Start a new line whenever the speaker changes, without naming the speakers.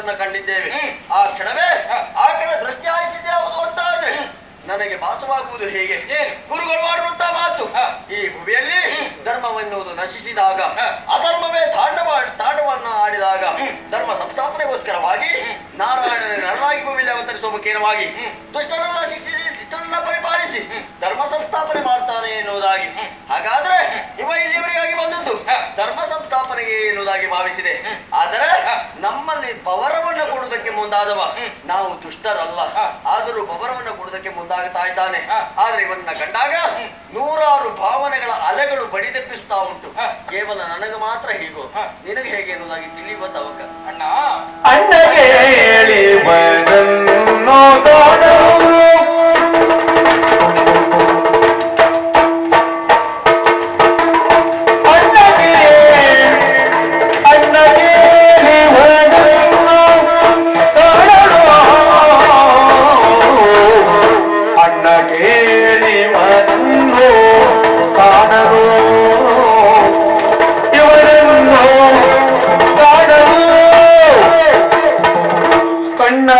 ಕಂಡಿದ್ದೇವೆ. ಆ ಕ್ಷಣವೇ ಆ ಕಡೆ ದೃಷ್ಟಿ ಆಯಿಸಿದೆ ಯಾವುದು ಅಂತ ಆದ್ರೆ ನನಗೆ ಭಾಸವಾಗುವುದು ಹೇಗೆ? ಗುರುಗಳು ಆಡುವಂತ ಮಾತು. ಈ ಭುವಿಯಲ್ಲಿ. ಧರ್ಮವೆನ್ನುವುದು ನಶಿಸಿದಾಗ. ಅಧರ್ಮವೇ ತಾಂಡವ ತಾಂಡವನ್ನ ಆಡಿದಾಗ ಧರ್ಮ ಸಂಸ್ಥಾಪನೆಗೋಸ್ಕರವಾಗಿ ನಾರಾಯಣ ನರನಾಗಿ ಭೂಮಿಯಲ್ಲಿ ಅವತರಿಸುವ ಮುಖೇನವಾಗಿ ದುಷ್ಟರನ್ನ ಶಿಕ್ಷಿಸಿ ಶಿಷ್ಟರನ್ನ ಪರಿಪಾಲಿಸಿ ಧರ್ಮ ಸಂಸ್ಥಾಪನೆ ಮಾಡ್ತಾನೆ ಎನ್ನುವುದಾಗಿ. ಹಾಗಾದ್ರೆ ಇವ ಇಲ್ಲಿಯವರೆಗಾಗಿ ಬಂದದ್ದು? ಧರ್ಮ ಸಂಸ್ಥಾಪನೆಗೆ ಎನ್ನುವುದಾಗಿ ಭಾವಿಸಿದೆ. ಆದರೆ ನಮ್ಮಲ್ಲಿ ಬವರವನ್ನು ಕೊಡುವುದಕ್ಕೆ ಮುಂದಾದವ. ನಾವು ದುಷ್ಟರಲ್ಲ. ಆದರೂ ಬವರವನ್ನು ಕೊಡುವುದಕ್ಕೆ ಮುಂದಾಗ್ತಾ ಇದ್ದಾನೆ. ಆದ್ರೆ ಇವನ್ನ ಕಂಡಾಗ ನೂರಾರು ಭಾವನೆಗಳ ಅಲೆಗಳು ಬಡಿದೆಬ್ಬಿಸ್ತಾ ಉಂಟು. ಕೇವಲ ನನಗೆ ಮಾತ್ರ ಹೀಗೋ. ನಿನಗೆ ಹೇಗೆ ಅನ್ನೋದಾಗಿ ತಿಳಿಯುವ ತವಕ.
ಅಣ್ಣ.
ಅಣ್ಣಗೆ